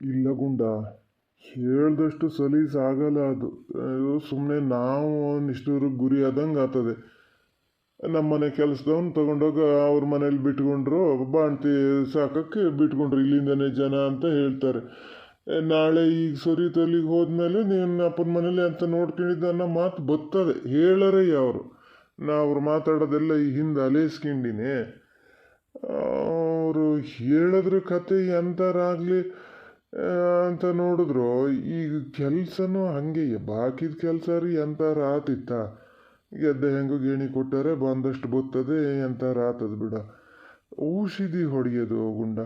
ಇಲ್ಲ ಗುಂಡ ಹೇಳ್ದಷ್ಟು ಆಗಲ್ಲ ಅದು. ಸುಮ್ಮನೆ ನಾವು ಒಂದಿಷ್ಟು ಗುರಿ ಆದಂಗೆ ಆಗ್ತದೆ. ನಮ್ಮ ಮನೆ ಕೆಲಸದವ್ನು ತಗೊಂಡೋಗ ಅವ್ರ ಮನೇಲಿ ಬಿಟ್ಕೊಂಡ್ರು ಬಾಣ್ತಿ ಸಾಕಕ್ಕೆ ಬಿಟ್ಕೊಂಡ್ರು, ಇಲ್ಲಿಂದನೇ ಜನ ಅಂತ ಹೇಳ್ತಾರೆ. ನಾಳೆ ಈಗ ಸೊರಿತಲ್ಲಿಗೆ ಹೋದ್ಮೇಲೆ ನೀನು ಅಪ್ಪನ ಮನೇಲಿ ಅಂತ ನೋಡ್ಕೊಂಡಿದ್ದ ಅನ್ನೋ ಮಾತು ಬತ್ತದೆ ಹೇಳರೇ ಅವರು. ನಾ ಅವ್ರು ಮಾತಾಡೋದೆಲ್ಲ ಈ ಹಿಂದೆ ಅಲೇಸ್ಕೊಂಡಿನಿ. ಅವರು ಹೇಳಿದ್ರ ಕತೆ ಎಂಥರಾಗಲಿ ಅಂತ ನೋಡಿದ್ರು. ಈಗ ಕೆಲಸನೂ ಹಂಗೆ ಬಾಕಿದ ಕೆಲಸ ರೀ ಎಂಥ ರಾತಿತ್ತ ಗೆದ್ದೆ ಹೆಂಗು ಗೇಣಿ ಕೊಟ್ಟಾರೆ ಬಂದಷ್ಟು ಬತ್ತದೆ ಎಂಥ ರಾತದ ಬಿಡ. ಔಷಧಿ ಹೊಡೆಯೋದು ಗುಂಡ.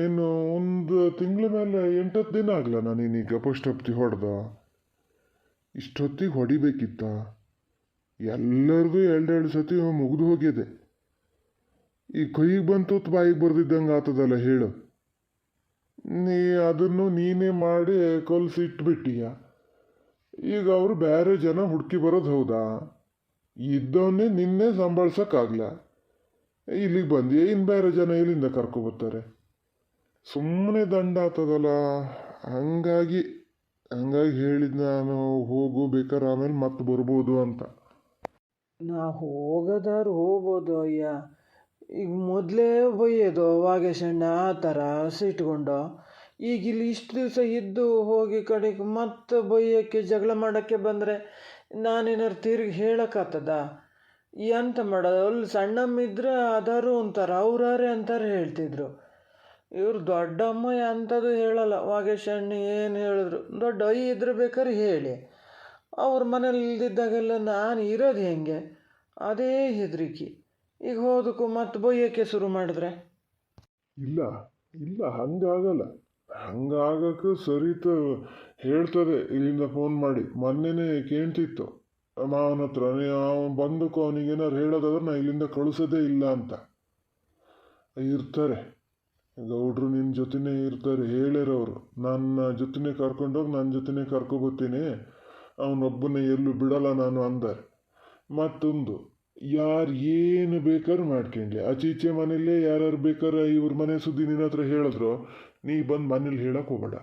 ಏನು, ಒಂದು ತಿಂಗಳ ಮೇಲೆ ಎಂಟತ್ತು ದಿನ ಆಗಲ್ಲ ನಾನೀನೀಗ ಫಸ್ಟ್ ಹಪ್ತಿ ಹೊಡೆದ? ಇಷ್ಟೊತ್ತಿಗೆ ಹೊಡಿಬೇಕಿತ್ತ? ಎಲ್ಲರಿಗೂ ಎರಡೆರಡು ಸತಿ ಮುಗಿದು ಹೋಗಿದೆ ಈ ಕೈಗೆ ಬಂತು ಬಾಯಿಗೆ ಬರ್ದಿದ್ದಂಗೆ ಆತದಲ್ಲ ಹೇಳು. ನೀ ಅದನ್ನು ನೀನೇ ಮಾಡಿ ಕೊಲ್ಸಿಟ್ಬಿಟ್ಟೀಯ. ಈಗ ಅವರು ಬೇರೆ ಜನ ಹುಡುಕಿ ಬರೋದು ಹೌದಾ? ಇದ್ದವನ್ನೇ ನಿನ್ನೆ ಸಂಭಾಳ್ಸೋಕ್ಕಾಗಲ್ಲ ಇಲ್ಲಿಗೆ ಬಂದು ಏನು ಬೇರೆ ಜನ ಇಲ್ಲಿಂದ ಕರ್ಕೊಬರ್ತಾರೆ ಸುಮ್ಮನೆ ದಂಡ ಆಗ್ತದಲ್ಲ ಹಂಗಾಗಿ ಹಂಗಾಗಿ ಹೇಳಿದ ನಾನು ಹೋಗು, ಬೇಕಾದ್ರೆ ಆಮೇಲೆ ಮತ್ತೆ ಬರ್ಬೋದು ಅಂತ. ನಾ ಹೋಗೋದಾರು ಹೋಗ್ಬೋದು ಅಯ್ಯ. ಈಗ ಮೊದಲೇ ಬೈಯೋದು ವಾಗೇಶಣ್ಣ ಆ ಥರ ಸಿಟ್ಕೊಂಡು. ಈಗ ಇಲ್ಲಿ ಇಷ್ಟು ದಿವಸ ಇದ್ದು ಹೋಗಿ ಕಡೆಗೆ ಮತ್ತೆ ಬೈಯೋಕ್ಕೆ ಜಗಳ ಮಾಡೋಕ್ಕೆ ಬಂದರೆ ನಾನೇನಾರು ತಿರುಗಿ ಹೇಳೋಕ್ಕಾಗ್ತದ? ಎಂತ ಮಾಡೋದು? ಅಲ್ಲಿ ಸಣ್ಣಮ್ಮ ಇದ್ರೆ ಅದಾರು ಅಂತಾರೆ, ಅವ್ರಾರೆ ಅಂತಾರೆ ಹೇಳ್ತಿದ್ರು. ಇವರು ದೊಡ್ಡಮ್ಮ ಅಂಥದ್ದು ಹೇಳಲ್ಲ. ವಾಗೇಶಣ್ಣ ಏನು ಹೇಳಿದ್ರು? ದೊಡ್ಡ ಐ ಇದ್ರೆ ಬೇಕಾದ್ರೆ ಹೇಳಿ. ಅವ್ರ ಮನೇಲಿ ಇಲ್ದಿದ್ದಾಗೆಲ್ಲ ನಾನು ಇರೋದು ಹೆಂಗೆ? ಅದೇ ಹೆದರಿಕೆ. ಈಗ ಹೋದಕ್ಕೂ ಮತ್ತೆ ಬೊಯ್ಯಕ್ಕೆ ಶುರು ಮಾಡಿದ್ರೆ? ಇಲ್ಲ ಇಲ್ಲ, ಹಂಗಾಗಲ್ಲ. ಹಂಗಾಗಕ್ಕೆ ಸರಿತ ಹೇಳ್ತದೆ, ಇಲ್ಲಿಂದ ಫೋನ್ ಮಾಡಿ. ಮೊನ್ನೆನೇ ಕೇಳ್ತಿತ್ತು. ಮಾವನ ಹತ್ರ ಅವನು ಬಂದಕ್ಕೂ ಅವನಿಗೇನಾರು ಹೇಳೋದಾದ್ರೆ ನಾ ಇಲ್ಲಿಂದ ಕಳಿಸೋದೇ ಇಲ್ಲ ಅಂತ. ಇರ್ತಾರೆ. ಗೌಡ್ರು ನಿನ್ನ ಜೊತೆನೇ ಇರ್ತಾರೆ ಹೇಳಿರೋರು ನನ್ನ ಜೊತೆನೇ ಕರ್ಕೊಂಡೋಗಿ ನನ್ನ ಜೊತೆನೇ ಕರ್ಕೊಬತ್ತೀನಿ ಅವನೊಬ್ಬನೇ ಎಲ್ಲೂ ಬಿಡಲ್ಲ ನಾನು ಅಂದರೆ. ಮತ್ತೊಂದು ಯಾರು ಏನು ಬೇಕಾದ್ರೂ ಮಾಡ್ಕೊಂಡ್ಲಿ. ಈಚೆ ಮನೆಯಲ್ಲೇ ಯಾರ್ಯಾರು ಬೇಕಾದ್ರೆ ಇವ್ರ ಮನೆ ಸುದ್ದಿ ನಿನ್ನ ಹತ್ರ ಹೇಳಿದ್ರು, ನೀ ಬಂದು ಮನೇಲಿ ಹೇಳಕ್ಕೆ ಹೋಗ್ಬೇಡ.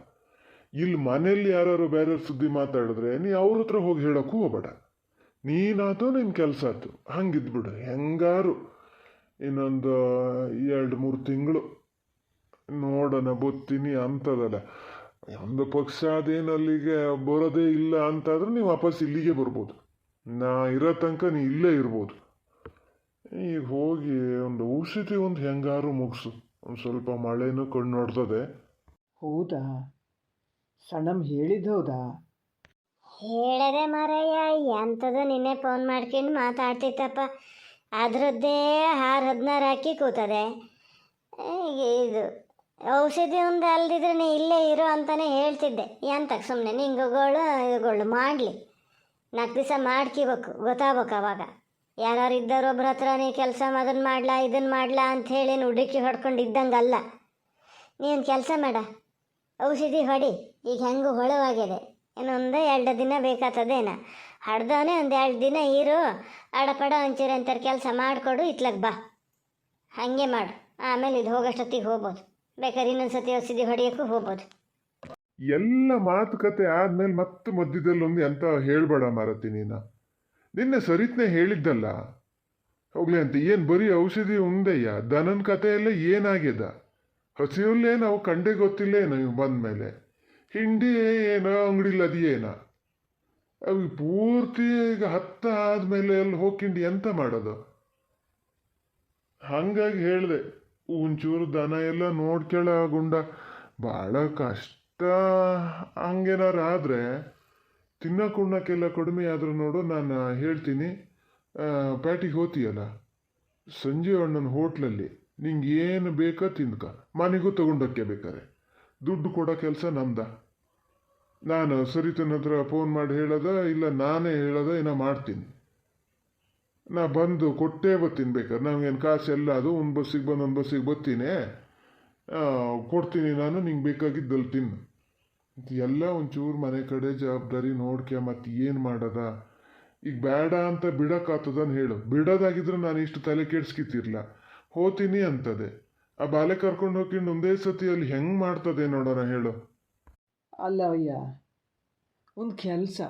ಇಲ್ಲಿ ಮನೇಲಿ ಯಾರು ಬೇರೆ ಸುದ್ದಿ ಮಾತಾಡಿದ್ರೆ ನೀ ಅವ್ರ ಹತ್ರ ಹೋಗಿ ಹೋಗಬೇಡ ಹೋಗ್ಬೇಡ. ನೀನಾತು ನಿನ್ನ ಕೆಲಸ ಆಯ್ತು. ಹಂಗಿದ್ಬಿಡು ಹೆಂಗಾರು? ಇನ್ನೊಂದು ಎರಡು ಮೂರು ತಿಂಗಳು. ನೋಡೋಣ, ಬತ್ತೀನಿ ಅಂತದಲ್ಲ. ಒಂದು ಪಕ್ಷ ಅದೇನು ಅಲ್ಲಿಗೆ ಬರೋದೇ ಇಲ್ಲ ಅಂತಾದ್ರೆ ನೀವು ವಾಪಸ್ ಇಲ್ಲಿಗೆ ಬರ್ಬೋದು. ನಾ ಇರೋ ತನಕ ನೀ ಇಲ್ಲೇ ಇರ್ಬೋದು. ಈಗ ಹೋಗಿ ಒಂದು ಔಷಧಿ ಒಂದು ಹೆಂಗಾರು ಮುಗಿಸು. ಒಂದು ಸ್ವಲ್ಪ ಮಳೆನೂ ಕಣ್ಣು ನೋಡ್ತದೆ. ಹೌದಾ? ಸಣ್ಣ ಹೇಳಿದ್ದು ಹೌದಾ? ಹೇಳದೆ ಮಾರಯ್ಯ ಎಂಥದ್ದು ನಿನ್ನೆ ಫೋನ್ ಮಾಡ್ಕೊಂಡು ಮಾತಾಡ್ತಿತ್ತಪ್ಪ. ಅದರದ್ದೇ ಆರು ಹದಿನಾರು ಹಾಕಿ ಕೂತದೆ. ಇದು ಔಷಧಿ ಒಂದು ಅಲ್ದಿದ್ರೆ ನೀ ಇಲ್ಲೇ ಇರು ಅಂತಾನೆ ಹೇಳ್ತಿದ್ದೆ. ಎಂತಕ್ಕೆ ಸುಮ್ಮನೆ ನಿಂಗುಗಳು ಇವುಗಳು ಮಾಡಲಿ. ನಾಲ್ಕು ದಿವಸ ಮಾಡ್ಕಿಬೇಕು ಗೊತ್ತಾಗ್ಬೇಕು ಅವಾಗ. ಯಾರು ಇದ್ದವ್ರು ಒಬ್ರ ಹತ್ರ ನೀ ಕೆಲಸ ಅದನ್ನು ಮಾಡ್ಲಾ ಇದನ್ನು ಮಾಡ್ಲಾ ಅಂತ ಹೇಳಿ ಹುಡುಕಿ ಹೊಡ್ಕೊಂಡು ಇದ್ದಂಗಲ್ಲ ನೀನು ಕೆಲಸ ಮಾಡ. ಔಷಧಿ ಹೊಡಿ. ಈಗ ಹೆಂಗೂ ಹೊಳವಾಗಿದೆ. ಇನ್ನೊಂದು ಎರಡು ದಿನ ಬೇಕಾತದೇನ? ಹಡ್ದವನೇ ಒಂದು ಎರಡು ದಿನ ಇರು. ಅಡಪಡ ಒಂಚೂರು ಅಂತಾರೆ ಕೆಲಸ ಮಾಡಿಕೊಡು, ಇತ್ಲಾಗ ಬಾ. ಹಾಗೆ ಮಾಡು. ಆಮೇಲೆ ಇದು ಹೋಗೋಷ್ಟೊತ್ತಿಗೆ ಹೋಗ್ಬೋದು. ಬೇಕಾದ್ರೆ ಇನ್ನೊಂದು ಸತಿ ಔಷಧಿ ಹೊಡಿಯೋಕ್ಕೂ ಹೋಗ್ಬೋದು. ಎಲ್ಲ ಮಾತುಕತೆ ಆದ್ಮೇಲೆ ಮತ್ತೆ ಮಧ್ಯದಲ್ಲಿ ಒಂದು ಎಂತ ಹೇಳ್ಬೇಡ ಮಾರತಿ ನೀನು. ನಿನ್ನೆ ಸರಿತ್ನೆ ಹೇಳಿದ್ದಲ್ಲ? ಹೋಗ್ಲಿ ಅಂತ, ಏನು ಬರೀ ಔಷಧಿ ಉಂದಯ್ಯ ದನನ ಕಥೆಯೆಲ್ಲ ಏನಾಗ್ಯದ? ಹಸಿಯಲ್ಲೇ ನಾವು ಕಂಡೇ ಗೊತ್ತಿಲ್ಲ ನೀವು ಬಂದ ಮೇಲೆ ಹಿಂಡಿ ಏನೋ ಅಂಗಡಿಲಿ ಅದೇನ ಅವು ಪೂರ್ತಿ ಈಗ ಹತ್ತ ಆದ್ಮೇಲೆ ಅಲ್ಲಿ ಹೋಗಿಂಡಿ ಎಂತ ಮಾಡೋದು? ಹಂಗಾಗಿ ಹೇಳಿದೆ, ಒಂಚೂರು ದನ ಎಲ್ಲ ನೋಡ್ಕೊಳ್ಳ ಗುಂಡ. ಭಾಳ ಕಷ್ಟ ಹಂಗೇನಾರು ಆದರೆ ತಿನ್ನಕ್ಕೆ ಉಣ್ಣಕ್ಕೆಲ್ಲ ಕಡಿಮೆ ಆದರೂ ನೋಡು, ನಾನು ಹೇಳ್ತೀನಿ. ಪ್ಯಾಟಿಗೆ ಹೋತೀಯಲ್ಲ? ಸಂಜೆ ಅಣ್ಣನ ಹೋಟ್ಲಲ್ಲಿ ನಿಂಗೆ ಏನು ಬೇಕೋ ತಿನ್ಕ. ಮನೆಗೂ ತಗೊಂಡೋಕ್ಕೆ ಬೇಕಾರೆ ದುಡ್ಡು ಕೊಡೋ ಕೆಲಸ ನಮ್ದ. ನಾನು ಸರಿತನ ಹತ್ರ ಫೋನ್ ಮಾಡಿ ಹೇಳೋದ, ಇಲ್ಲ ನಾನೇ ಹೇಳೋದ, ಏನೋ ಮಾಡ್ತೀನಿ. ನಾ ಬಂದು ಕೊಟ್ಟೇ ಬರ್ತೀನಿ ಬೇಕಾದ್ರೆ ನಮಗೇನು ಕಾಸು ಎಲ್ಲ ಅದು, ಒಂದು ಬಸ್ಸಿಗೆ ಬಂದು ಒಂದು ಬಸ್ಸಿಗೆ ಬರ್ತೀನಿ. ಕೊಡ್ತೀನಿ ನಾನು, ನಿಂಗೆ ಬೇಕಾಗಿದ್ದಲ್ಲಿ ತಿನ್ನು. ಎಲ್ಲ ಒಂಚೂರು ಮನೆ ಕಡೆ ಜವಾಬ್ದಾರಿ ನೋಡ್ಕೆ ಮತ್ತೆ ಏನು ಮಾಡದ? ಈಗ ಬೇಡ ಅಂತ ಬಿಡೋಕ್ಕಾಗ್ತದನ್ ಹೇಳು. ಬಿಡೋದಾಗಿದ್ರೆ ನಾನು ಇಷ್ಟು ತಲೆ ಕೆಡ್ಸ್ಕಿತಿರ್ಲ? ಹೋತೀನಿ ಅಂತದೆ. ಆ ಬಾಲೆ ಕರ್ಕೊಂಡು ಹೋಗಿ ಒಂದೇ ಸತಿ ಅಲ್ಲಿ ಹೆಂಗ್ ಮಾಡ್ತದೆ ನೋಡೋಣ ಹೇಳು. ಅಲ್ಲ ಅಯ್ಯ ಒಂದು ಕೆಲಸ.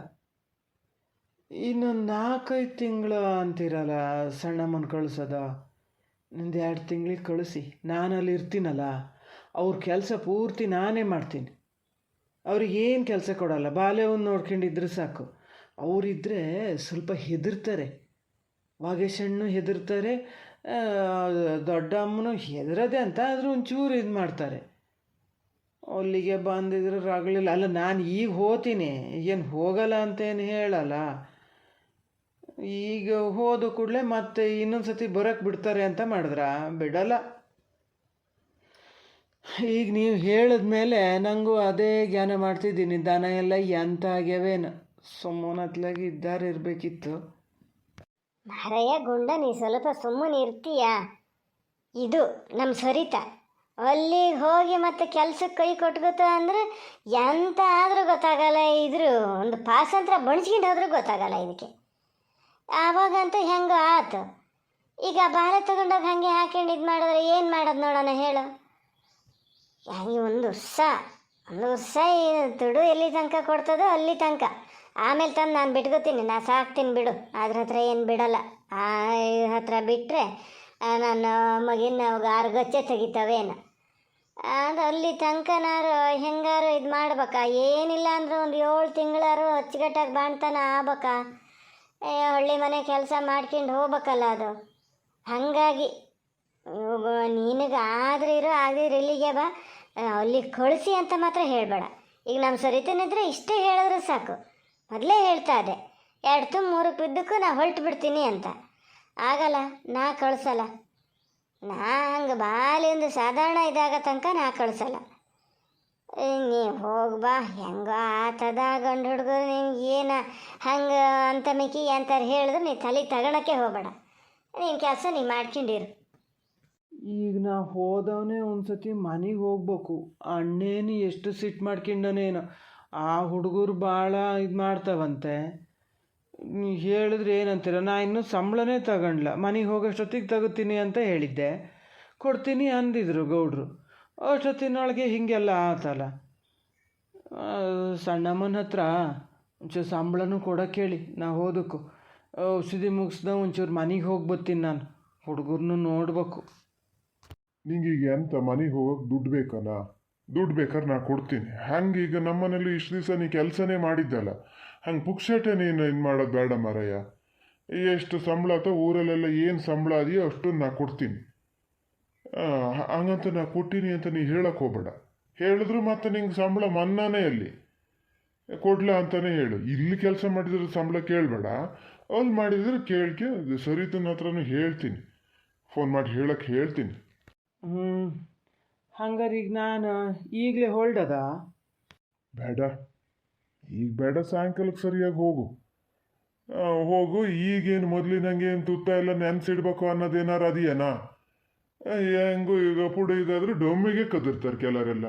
ಇನ್ನು ನಾಲ್ಕೈದು ತಿಂಗಳು ಅಂತಿರಲ್ಲ ಸಣ್ಣಮ್ಮನ ಕಳ್ಸದ? ನಂದು ಎರಡು ತಿಂಗಳಿಗೆ ಕಳಿಸಿ. ನಾನು ಅಲ್ಲಿ ಇರ್ತೀನಲ್ಲ. ಅವ್ರ ಕೆಲಸ ಪೂರ್ತಿ ನಾನೇ ಮಾಡ್ತೀನಿ. ಅವ್ರಿಗೆ ಏನು ಕೆಲಸ ಕೊಡೋಲ್ಲ, ಬಾಲ್ಯವನ್ನು ನೋಡ್ಕೊಂಡಿದ್ರೆ ಸಾಕು. ಅವರಿದ್ದರೆ ಸ್ವಲ್ಪ ಹೆದರ್ತಾರೆ. ವಾಗೇಶಣ್ಣು ಹೆದರ್ತಾರೆ ದೊಡ್ಡಮ್ಮನು ಹೆದರದೆ ಅಂತ ಆದರೂ ಒಂಚೂರು ಇದು ಮಾಡ್ತಾರೆ. ಅಲ್ಲಿಗೆ ಬಂದಿದ್ರೆ ಆಗಲಿಲ್ಲ ಅಲ್ಲ ನಾನು ಈಗ ಹೋತೀನಿ, ಏನು ಹೋಗಲ್ಲ ಅಂತೇನು ಹೇಳಲ್ಲ. ಈಗ ಹೋದ ಕೂಡಲೇ ಮತ್ತೆ ಇನ್ನೊಂದು ಸತಿ ಬರೋಕ್ಕೆ ಬಿಡ್ತಾರೆ ಅಂತ ಮಾಡಿದ್ರ? ಬಿಡಲ್ಲ. ಈಗ ನೀವು ಹೇಳಿದ್ಮೇಲೆ ನನಗೂ ಅದೇ ಜ್ಞಾನ ಮಾಡ್ತಿದ್ದೀನಿ. ದನ ಎಲ್ಲ ಎಂತ ಆಗ್ಯಾವೇನು? ಸುಮ್ಮನತ್ಲಾಗಿ ಇದ್ದಾರೆ ಇರಬೇಕಿತ್ತು. ಮಾರಯ್ಯ ಗುಂಡ, ನೀ ಸ್ವಲ್ಪ ಸುಮ್ಮನೆ ಇರ್ತೀಯ? ಇದು ನಮ್ಮ ಸರಿತ. ಅಲ್ಲಿಗೆ ಹೋಗಿ ಮತ್ತೆ ಕೆಲ್ಸಕ್ಕೆ ಕೈ ಕೊಟ್ಕೋತ ಅಂದ್ರೆ ಎಂತ ಆದರೂ ಗೊತ್ತಾಗಲ್ಲ. ಇದ್ರು ಒಂದು ಪಾಸಂತ್ರ ಬಣ್ಸ್ಕೊಂಡು ಹೋದ್ರೂ ಗೊತ್ತಾಗಲ್ಲ ಇದಕ್ಕೆ. ಆವಾಗಂತೂ ಹೆಂಗೋ ಆತು. ಈಗ ಬಾಳೆ ತಗೊಂಡೋಗಿ ಹಾಗೆ ಹಾಕೊಂಡು ಇದು ಮಾಡಿದ್ರೆ ಏನು ಮಾಡೋದು ನೋಡೋಣ ಹೇಳು. ಈ ಒಂದು ವರ್ಷ ಒಂದು ಉಸ್ಸ ಈ ತುಡು ಎಲ್ಲಿ ತನಕ ಕೊಡ್ತದೋ ಅಲ್ಲಿ ತನಕ. ಆಮೇಲೆ ತಂದು ನಾನು ಬಿಟ್ಕೋತೀನಿ. ನಾ ಸಾಕ್ತೀನಿ ಬಿಡು. ಅದ್ರ ಹತ್ರ ಏನು ಬಿಡಲ್ಲ. ಆ ಹತ್ರ ಬಿಟ್ಟರೆ ನನ್ನ ಮಗಿನ ಆರು ಗಚ್ಚೆ ತೆಗಿತಾವೇನು. ಅದು ಅಲ್ಲಿ ತನಕನಾರು ಹೆಂಗಾರು ಇದು ಮಾಡ್ಬೇಕಾ? ಏನಿಲ್ಲ ಅಂದ್ರೆ ಒಂದು ಏಳು ತಿಂಗಳಾರು ಅಚ್ಚುಕಟ್ಟಾಗಿ ಬಾಣ್ತಾನ ಆಗ್ಬೇಕಾ? ಹಳ್ಳಿ ಮನೆ ಕೆಲಸ ಮಾಡ್ಕೊಂಡು ಹೋಗ್ಬೇಕಲ್ಲ ಅದು. ಹಾಗಾಗಿ ನಿನಗೆ ಆದ್ರೆ ಇರೋ ಆಗದಿರೋ ಇಲ್ಲಿಗೆ ಬಾ. ಅಲ್ಲಿ ಕಳಿಸಿ ಅಂತ ಮಾತ್ರ ಹೇಳಬೇಡ. ಈಗ ನಮ್ಮ ಸರಿತನಿದ್ರೆ ಇಷ್ಟೇ ಹೇಳಿದ್ರೆ ಸಾಕು. ಮೊದಲೇ ಹೇಳ್ತಾ ಇದೆ ಎರಡು ತುಂಬ ಮೂರಕ್ಕೆ ಬಿದ್ದಕ್ಕೂ ನಾ ಹೊರಟು ಬಿಡ್ತೀನಿ ಅಂತ. ಆಗಲ್ಲ, ನಾ ಕಳಿಸಲ್ಲ. ನಾ ಹಂಗೆ ಬಾಲಿಂದ ಸಾಧಾರಣ ಇದಾಗ ತನಕ ನಾ ಕಳಿಸಲ್ಲ. ನೀ ಹೋಗ್ಬಾ ಹೆಂಗ ಆತದ ಗಂಡು ಹುಡುಗರು ನಿಂಗೆ ಏನ ಹಂಗೆ ಅಂತ ಮಿಕ್ಕಿ ಅಂತಾರೆ ಹೇಳಿದ್ರೆ ನೀ ತಲೆ ತಗೊಳಕ್ಕೆ ಹೋಗಬೇಡ. ನಿನ್ನ ಕೆಲಸ ನೀ ಮಾಡ್ಕೊಂಡಿರು. ಈಗ ನಾ ಹೋದವನೇ ಒಂದ್ಸತಿ ಮನೆಗೆ ಹೋಗ್ಬೇಕು. ಅಣ್ಣೇನು ಎಷ್ಟು ಸಿಟ್ಟು ಮಾಡ್ಕೊಂಡನೇನೋ ಆ ಹುಡುಗರು ಭಾಳ ಇದು ಮಾಡ್ತಾವಂತೆ. ಹೇಳಿದ್ರೆ ಏನಂತೀರ? ನಾ ಇನ್ನೂ ಸಂಬಳನೇ ತಗೊಂಡ್ಲ. ಮನೆಗೆ ಹೋಗೋಷ್ಟೊತ್ತಿಗೆ ತಗೋತೀನಿ ಅಂತ ಹೇಳಿದ್ದೆ. ಕೊಡ್ತೀನಿ ಅಂದಿದ್ರು ಗೌಡ್ರು. ಅಷ್ಟೊತ್ತಿನೊಳಗೆ ಹೀಗೆಲ್ಲ ಆತಲ್ಲ. ಸಣ್ಣಮ್ಮನ ಹತ್ರ ಒಂಚೂರು ಸಂಬಳನೂ ಕೊಡೋಕೆ ಹೇಳಿ ನಾ ಹೋದಕ್ಕೂ. ಔಷಧಿ ಮುಗಿಸ್ದ ಒಂಚೂರು ಮನೆಗೆ ಹೋಗಿ ಬರ್ತೀನಿ ನಾನು. ಹುಡುಗರನ್ನು ನೋಡ್ಬೇಕು. ನಿಂಗೆ ಈಗ ಎಂತ ಮನೆಗೆ ಹೋಗೋಕೆ ದುಡ್ಡು ಬೇಕಲ್ಲ ದುಡ್ಡು ಬೇಕಾದ್ರೆ ನಾ ಕೊಡ್ತೀನಿ. ಹಂಗೆ ಈಗ ನಮ್ಮನೇಲಿ ಇಷ್ಟು ದಿವಸ ನೀ ಕೆಲಸನೇ ಮಾಡಿದ್ದಲ್ಲ. ಹಂಗೆ ಪುಕ್ಷಟೆ ನೀನು ಏನು ಮಾಡೋದು ಬೇಡ ಮಾರಯ್ಯ. ಎಷ್ಟು ಸಂಬಳ ಅಥವಾ ಊರಲ್ಲೆಲ್ಲ ಏನು ಸಂಬಳ ಅದೆಯೋ ಅಷ್ಟು ನಾ ಕೊಡ್ತೀನಿ. ಹಂಗಂತ ನಾ ಕೊಟ್ಟೀನಿ ಅಂತ ನೀ ಹೇಳಕ್ಕೆ ಹೋಗ್ಬೇಡ. ಹೇಳಿದ್ರು ಮತ್ತೆ ನಿಂಗೆ ಸಂಬಳ ಮನ್ನಾನೇ ಅಲ್ಲಿ. ಕೊಡ್ಲ ಅಂತಲೇ ಹೇಳು. ಇಲ್ಲಿ ಕೆಲಸ ಮಾಡಿದ್ರೆ ಸಂಬಳ ಕೇಳಬೇಡ. ಅಲ್ಲಿ ಮಾಡಿದ್ರೆ ಕೇಳ್ಕೆ ಸರಿತನ ಹತ್ರನೂ ಹೇಳ್ತೀನಿ. ಫೋನ್ ಮಾಡಿ ಹೇಳಕ್ಕೆ ಹೇಳ್ತೀನಿ. ಹ್ಞೂ ಹಂಗಾರೆ ಈಗ ನಾನು ಈಗಲೇ ಹೊಲ್ಡದ ಬೇಡ. ಈಗ ಬೇಡ ಸಾಯಂಕಾಲಕ್ಕೆ ಸರಿಯಾಗಿ ಹೋಗು. ಆ, ಹೋಗು ಈಗೇನು ಮೊದಲಿನಂಗೆ ಏನು ತುತ್ತ ಎಲ್ಲ ನೆನ್ಸಿಡ್ಬೇಕು ಅನ್ನೋದೇನಾರು ಅದೇನಾ ಹೆಂಗೂ ಹೆಂಗು ಈಗ ಪುಡಿ ಇದಾದ್ರೆ ಡೊಮ್ಮಿಗೆ ಕದಿರ್ತಾರೆ ಕೆಲವರೆಲ್ಲ.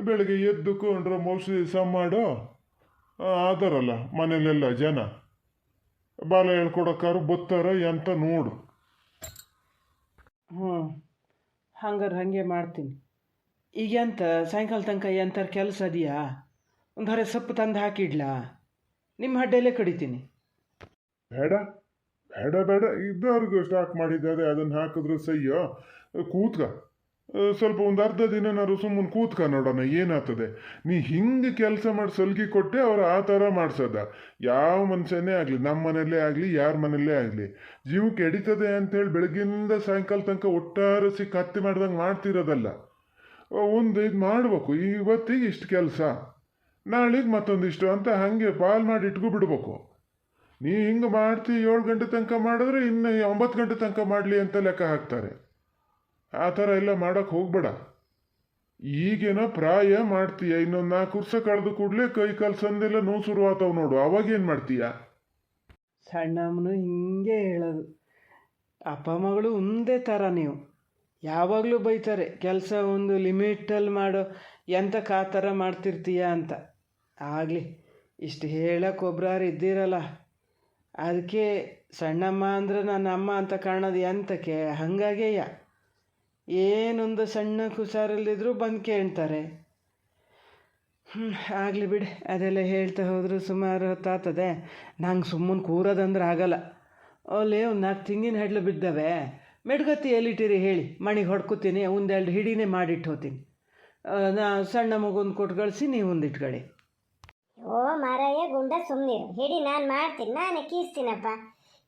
ಬೆಳಗ್ಗೆ ಎದ್ದು ಕೊಂಡ್ರೆ ಮೋಸಿ ಸಮ ಮಾಡೋ? ಆ, ಆದರಲ್ಲ ಮನೇಲೆಲ್ಲ ಜನ. ಬಾಲ ಹೇಳ್ಕೊಡಕ್ಕಾರು ಬತ್ತಾರ ಎಂತ ನೋಡು. ಹ್ಞೂ ಹಂಗಾರೆ ಹಾಗೆ ಮಾಡ್ತೀನಿ. ಈಗ ಎಂತ? ಸಾಯಂಕಾಲ ತನಕ ಎಂಥರ ಕೆಲಸ ಅದೆಯಾ? ಒಂದು ಹೊರೆ ಸೊಪ್ಪು ತಂದು ಹಾಕಿಡ್ಲಾ? ನಿಮ್ಮ ಹಡ್ಡೆಯಲ್ಲೇ ಕಡಿತೀನಿ. ಬೇಡ ಬೇಡ ಬೇಡ. ಇದ್ದವ್ರಿಗೂ ಸ್ಟಾಕ್ ಮಾಡಿದ್ದಾರೆ ಅದನ್ನು ಹಾಕಿದ್ರೆ ಸಯ್ಯೋ ಕೂತ್ಕ. ಆ, ಸ್ವಲ್ಪ ಒಂದು ಅರ್ಧ ದಿನನಾರು ಸುಮ್ಮನೆ ಕೂತ್ಕ ನೋಡೋಣ, ಏನಾಗ್ತದೆ? ನೀ ಹಿಂಗೆ ಕೆಲಸ ಮಾಡಿ ಸಲ್ಗಿ ಕೊಟ್ಟೆ ಅವ್ರು ಆ ಥರ ಮಾಡ್ಸೋದ. ಯಾವ ಮನುಷ್ಯನೇ ಆಗಲಿ ನಮ್ಮ ಮನೆಯಲ್ಲೇ ಆಗಲಿ, ಯಾರ ಮನೆಯಲ್ಲೇ ಆಗಲಿ. ಜೀವಕ್ಕೆ ಎಡಿತದೆ ಅಂತೇಳಿ ಬೆಳಗಿಂದ ಸಾಯಂಕಾಲ ತನಕ ಒಟ್ಟಾರಸಿ ಕತ್ತಿ ಮಾಡ್ದಂಗೆ ಮಾಡ್ತಿರೋದಲ್ಲ. ಒಂದು ಇದು ಮಾಡಬೇಕು, ಇವತ್ತಿಗೆ ಇಷ್ಟು ಕೆಲಸ, ನಾಳೆಗೆ ಮತ್ತೊಂದಿಷ್ಟು ಅಂತ ಹಾಗೆ ಪಾಲ್ ಮಾಡಿ ಇಟ್ಕೊ ಬಿಡ್ಬೇಕು. ನೀ ಹಿಂಗೆ ಮಾಡ್ತಿ ಏಳು ಗಂಟೆ ತನಕ ಮಾಡಿದ್ರೆ ಇನ್ನು ಒಂಬತ್ತು ಗಂಟೆ ತನಕ ಮಾಡಲಿ ಅಂತ ಲೆಕ್ಕ ಹಾಕ್ತಾರೆ. ಆ ಥರ ಎಲ್ಲ ಮಾಡೋಕ್ಕೆ ಹೋಗ್ಬೇಡ. ಈಗೇನೋ ಪ್ರಾಯ ಮಾಡ್ತೀಯ, ಇನ್ನೊಂದು ನಾಲ್ಕು ವರ್ಷ ಕಳೆದು ಕೂಡಲೇ ಕೈ ಕಾಲು ಸಂದೆಲ್ಲ ನೋವು ಶುರುವಾತಾವ ನೋಡು. ಅವಾಗೇನು ಮಾಡ್ತೀಯ? ಸಣ್ಣಮ್ಮನು ಹಿಂಗೆ ಹೇಳೋದು. ಅಪ್ಪ ಮಗಳು ಒಂದೇ ಥರ ನೀವು. ಯಾವಾಗಲೂ ಬೈತಾರೆ, ಕೆಲಸ ಒಂದು ಲಿಮಿಟಲ್ಲಿ ಮಾಡೋ ಎಂತಕ್ಕೆ ಆ ಥರ ಮಾಡ್ತಿರ್ತೀಯ ಅಂತ. ಆಗಲಿ, ಇಷ್ಟು ಹೇಳಕ್ಕೆ ಒಬ್ರಾರು ಇದ್ದೀರಲ್ಲ. ಅದಕ್ಕೆ ಸಣ್ಣಮ್ಮ ಅಂದ್ರೆ ನನ್ನ ಅಮ್ಮ ಅಂತ ಕಾಣೋದು ಎಂತಕ್ಕೆ? ಹಾಗಾಗೆಯ ಏನೊಂದು ಸಣ್ಣ ಕುಸಾರಲ್ಲಿದ್ದರೂ ಬಂದು ಕೇಳ್ತಾರೆ. ಹ್ಞೂ ಆಗಲಿ ಬಿಡಿ, ಅದೆಲ್ಲ ಹೇಳ್ತಾ ಹೋದರೂ ಸುಮಾರು ಹೊತ್ತಾಗ್ತದೆ. ನಂಗೆ ಸುಮ್ಮನೆ ಕೂರೋದಂದ್ರೆ ಆಗಲ್ಲ. ಅಲ್ಲಿ ಒಂದು ನಾಲ್ಕು ತಿಂಗಿನ ಹೆಡ್ಲು ಬಿದ್ದವೆ. ಮೆಡ್ಗತ್ತಿ ಎಲ್ಲಿಟ್ಟಿರಿ ಹೇಳಿ, ಮಣಿಗೆ ಹೊಡ್ಕೊತೀನಿ ಒಂದೆರಡು ಹಿಡಿನೇ ಮಾಡಿಟ್ಟು ಹೋಗ್ತೀನಿ ನಾ ಸಣ್ಣ ಮಗುಂದು ಕೊಟ್ಟು ಕಳಿಸಿ ನೀವು ಒಂದು ಇಟ್ಕೊಳ್ಳಿ. ಓ ಮಾರಾಯ, ಗುಂಡ ಸುಮ್ಮನಿರು ಹಿಡಿ, ನಾನು ಮಾಡ್ತೀನಿ, ನಾನೇ ಕೀಸ್ತೀನಪ್ಪ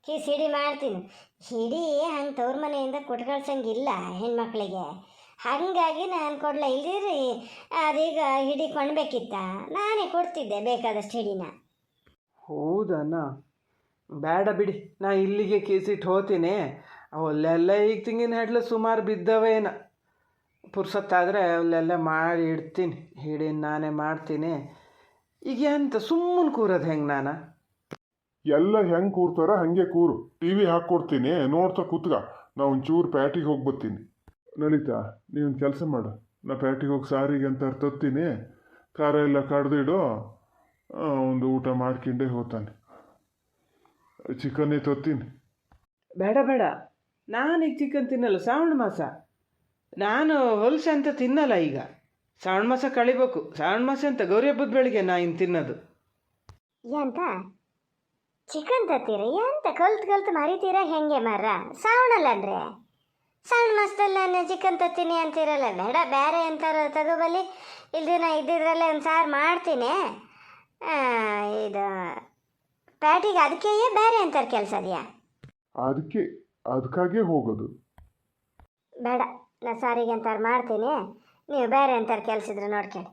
ಕೀಸ್ ಹಿಡಿ ಮಾಡ್ತೀನಿ. ಹಿಡಿ ಹಂಗೆ ತವ್ರ ಮನೆಯಿಂದ ಕೊಟ್ಕಳ್ಸಂಗಿಲ್ಲ ಹೆಣ್ಮಕ್ಳಿಗೆ. ಹಾಗಾಗಿ ನಾನು ಕೊಡಲ ಇಲ್ದಿರಿ ಅದೀಗ ಹಿಡಿ ಕೊಣ್ಬೇಕಿತ್ತ ನಾನೇ ಕೊಡ್ತಿದ್ದೆ ಬೇಕಾದಷ್ಟು ಹಿಡಿನ. ಹೌದಣ್ಣ. ಬೇಡ ಬಿಡಿ, ನಾ ಇಲ್ಲಿಗೆ ಕೇಸಿಟ್ಟು ಹೋತೀನಿ. ಅಲ್ಲೆಲ್ಲ ಈಗ ತಿಂಗಿನ ಹೆಡ್ಲು ಸುಮಾರು ಬಿದ್ದವೇನ? ಪುರ್ಸತ್ತಾದರೆ ಅಲ್ಲೆಲ್ಲ ಮಾಡಿ ಇಡ್ತೀನಿ. ಹಿಡಿ ನಾನೇ ಮಾಡ್ತೀನಿ. ಈಗ ಎಂತ ಸುಮ್ಮನೆ ಕೂರೋದು ಹೆಂಗೆ ನಾನು? ಎಲ್ಲ ಹೆಂಗೆ ಕೂರ್ತಾರ ಹಾಗೆ ಕೂರು. ಟಿ ವಿ ಹಾಕ್ಕೊಡ್ತೀನಿ ನೋಡ್ತಾ ಕೂತ್ಗ ನಾ ಒಂಚೂರು ಪ್ಯಾಟಿಗೆ ಹೋಗಿ ಬರ್ತೀನಿ. ಲಲಿತಾ ನೀವೊಂದು ಕೆಲಸ ಮಾಡು. ನಾ ಪ್ಯಾಟಿಗೆ ಹೋಗಿ ಸಾರಿಗೆ ಅಂತ ತತ್ತೀನಿ ಖಾರ ಎಲ್ಲ ಕಡ್ದಿಡು. ಒಂದು ಊಟ ಮಾಡ್ಕೊಂಡೇ ಹೋಗ್ತಾನೆ ಚಿಕನ್ನೇ ತತ್ತೀನಿ. ಬೇಡ ಬೇಡ. ನಾನು ಈಗ ಚಿಕನ್ ತಿನ್ನಲ್ಲ ಶ್ರಾವಣ ಮಾಸ. ನಾನು ಹೊಲ್ಸೆ ಅಂತ ತಿನ್ನಲ್ಲ ಈಗ. ಶ್ರಾವಣ ಮಾಸ ಕಳಿಬೇಕು. ಶ್ರಾವಣ ಮಾಸ ಅಂತ ಗೌರಿ ಹಬ್ಬದ ಬೆಳಿಗ್ಗೆ ನಾ ಇನ್ನು ತಿನ್ನೋದು. ಚಿಕನ್ ತತ್ತೀರಿ? ಎಂತ ಕಲ್ತು ಕಲ್ತು ಮರಿತೀರ ಹೆಂಗೆ ಮರ ಸಾವಣಲ್ಲ ಅಂದ್ರೆ? ಸಣ್ಣ ಮಸ್ತಲ್ಲ ನಾನು ಚಿಕನ್ ತತ್ತೀನಿ ಅಂತಿರಲ್ಲ ಬೇಡ ಬೇರೆ ಎಂತಾರ ತಗೋಬಲ್ಲಿ ಇಲ್ದಿನ ಇದ್ದಿದ್ರಲ್ಲೇ ಒಂದು ಸಾರು ಮಾಡ್ತೀನಿ. ಇದು ಪ್ಯಾಟಿಗೆ ಅದಕ್ಕೆ ಬೇರೆ ಅಂತಾರೆ ಕೆಲಸ ಅದೆಯಾ ಅದಕ್ಕೆ ಅದಕ್ಕಾಗೆ ಹೋಗೋದು. ಬೇಡ ನಾ ಸಾರಿಗೆ ಅಂತಾರು ಮಾಡ್ತೀನಿ. ನೀವು ಬೇರೆ ಅಂತಾರೆ ಕೆಲಸಿದ್ರೆ ನೋಡ್ಕೊಳ್ಳಿ